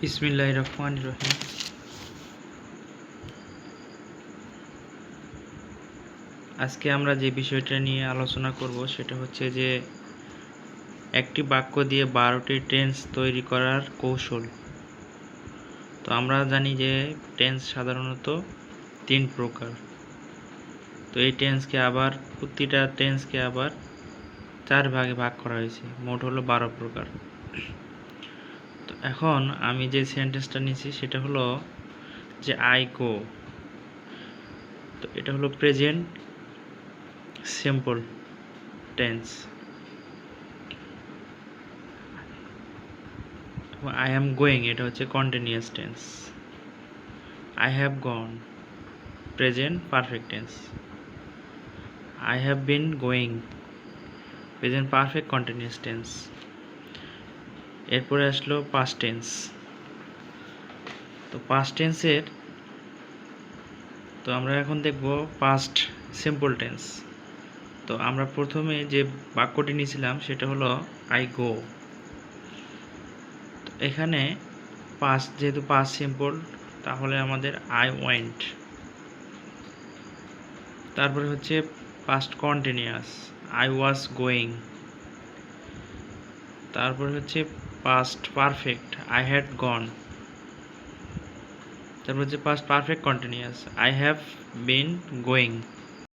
বিসমিল্লাহ রহমান রহিম। আজকে আমরা যে বিষয়টা নিয়ে আলোচনা করব সেটা হচ্ছে যে একটি বাক্য দিয়ে বারোটি টেন্স তৈরি করার কৌশল। তো আমরা জানি যে টেন্স সাধারণত তিন প্রকার। তো এই টেন্সকে আবার, প্রতিটা টেন্সকে আবার চার ভাগে ভাগ করা হয়েছে। মোট হলো বারো প্রকার। এখন আমি যে সেন্টেন্সটা নিয়েছি সেটা হলো যে আই গো তো এটা হলো present simple tense I am going এটা হচ্ছে continuous tense I have gone present perfect tense I have been going present perfect continuous tense এরপরে আসলো পাস্ট টেন্স তো পাস্ট টেন্সের তো আমরা এখন দেখব পাস্ট সিম্পল টেন্স তো আমরা প্রথমে যে বাক্যটি নিয়েছিলাম সেটা হলো আই গো তো এখানে পাস্ট যেহেতু পাস্ট সিম্পল তাহলে আমাদের আই ওয়েন্ট তারপরে হচ্ছে past continuous I was going তারপরে হচ্ছে past perfect I had gone তারপর হচ্ছে past perfect continuous I have been going